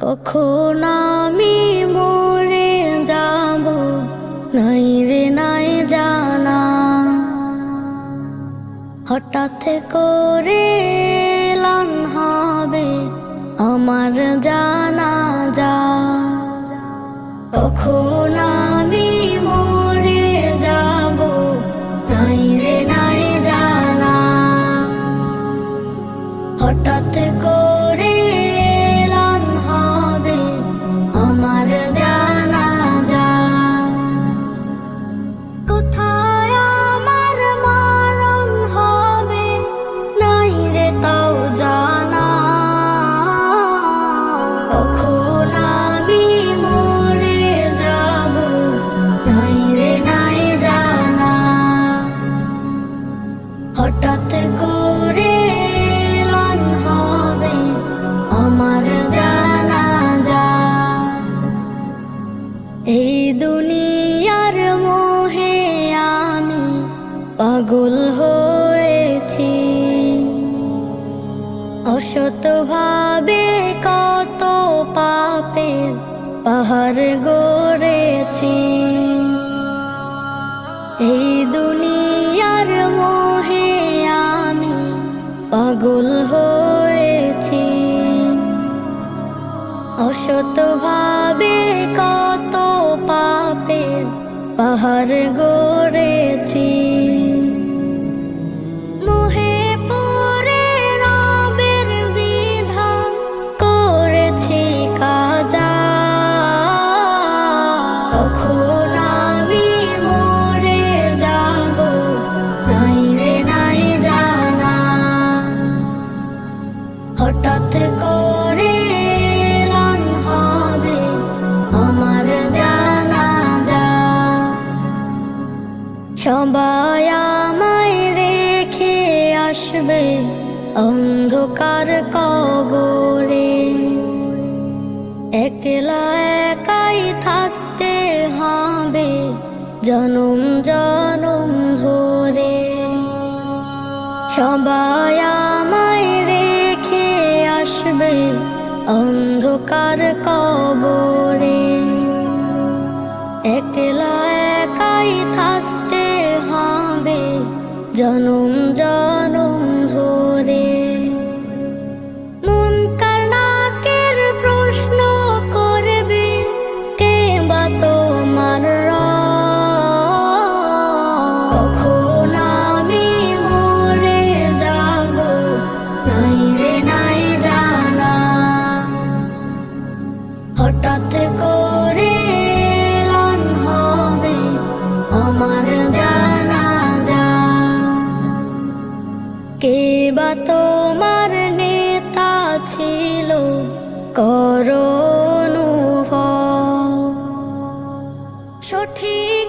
কখন আমি মরে যাব? নাই রে, নাই জানা। হঠাৎ করে লান হবে আমার জানা যা কখন দুনিয়ার মোহে আমি পাগল হয়েছি। অসত ভাবে কত পাপের পাহাড় গড়েছি। এই দুনিয়ার মোহে আমি পাগল হয়েছি। অসত পাহাড় গড়েছি আমায় রেখে আসবে অন্ধকার কবরে। একলা একাই থাকতে হবে জনম জনম ধরে। সবাই আমায় রেখে আসবে অন্ধকার কবরে। একলা একাই থাকতে জনম করুণভব সঠিক